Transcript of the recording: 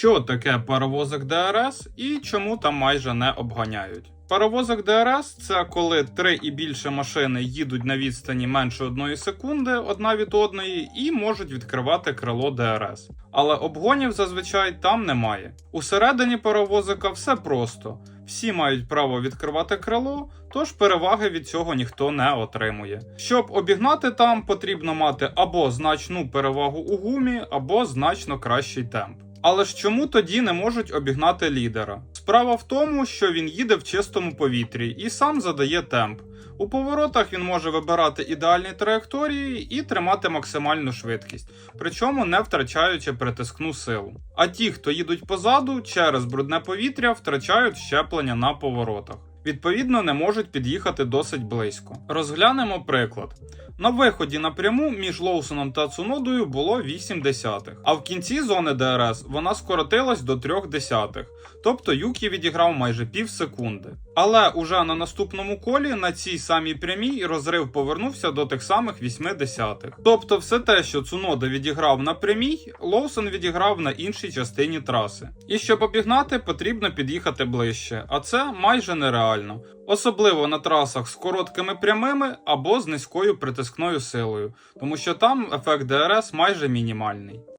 Що таке паровозик ДРС і чому там майже не обганяють? Паровозик ДРС це коли три і більше машини їдуть на відстані менше одної секунди одна від одної і можуть відкривати крило ДРС. Але обгонів зазвичай там немає. Усередині паровозика все просто. Всі мають право відкривати крило, тож переваги від цього ніхто не отримує. Щоб обігнати там, потрібно мати або значну перевагу у гумі, або значно кращий темп. Але ж чому тоді не можуть обігнати лідера? Справа в тому, що він їде в чистому повітрі і сам задає темп. У поворотах він може вибирати ідеальні траєкторії і тримати максимальну швидкість, причому не втрачаючи притискну силу. А ті, хто їдуть позаду, через брудне повітря втрачають щеплення на поворотах. Відповідно, не можуть під'їхати досить близько. Розглянемо приклад. На виході напряму між Лоусоном та Цунодою було 8 десятих, а в кінці зони ДРС вона скоротилась до 3 десятих, тобто Юкі відіграв майже пів секунди. Але уже на наступному колі на цій самій прямій розрив повернувся до тих самих 8 десятих. Тобто, все те, що Цунода відіграв на прямій, Лоусон відіграв на іншій частині траси. І щоб обігнати, потрібно під'їхати ближче, а це майже нереально. Особливо на трасах з короткими прямими або з низькою притискною силою, тому що там ефект ДРС майже мінімальний.